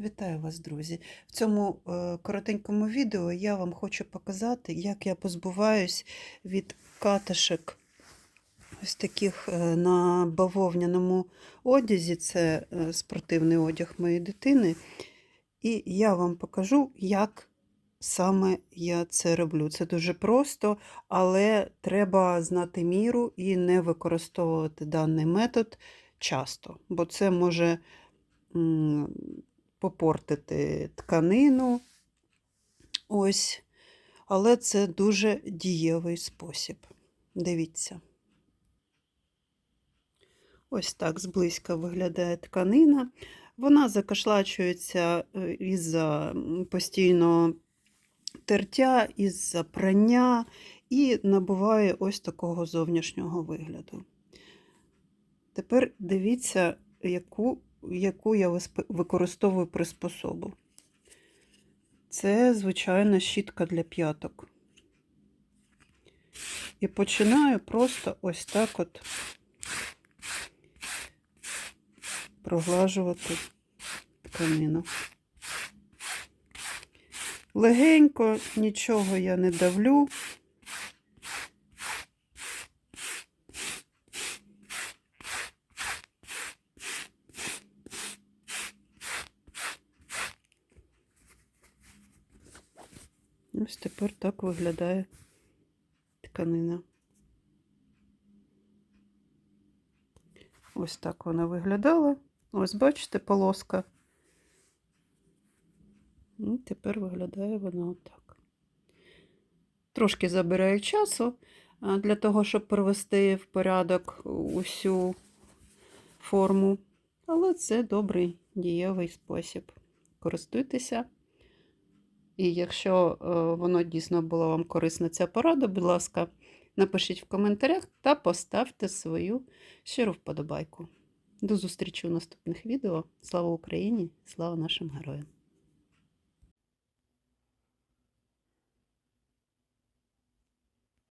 Вітаю вас, друзі! В цьому е, коротенькому відео я вам хочу показати, як я позбуваюсь від катишек ось таких е, на бавовняному одязі. Це е, спортивний одяг моєї дитини. І я вам покажу, як саме я це роблю. Це дуже просто, але треба знати міру і не використовувати даний метод часто, бо це може попортити тканину. Ось. Але це дуже дієвий спосіб. Дивіться. Ось так зблизька виглядає тканина. Вона закашлачується е, із-за постійного тертя, із-за прання і набуває ось такого зовнішнього вигляду. Тепер дивіться, яку, яку я використовую приспособу. Це звичайна щітка для п'яток. І починаю просто ось так от проглажувати тканину. Легенько, нічого я не давлю. Ось тепер так виглядає тканина. Ось так вона виглядала. Ось, бачите, полоска. І тепер виглядає вона отак. Трошки забирає часу для того, щоб привести в порядок усю форму. Але це добрий дієвий спосіб. Користуйтеся. І якщо е, воно дійсно було вам корисна ця порада, будь ласка, напишіть в коментарях та поставте свою щиру вподобайку. До зустрічі у наступних відео. Слава Україні! Слава нашим героям!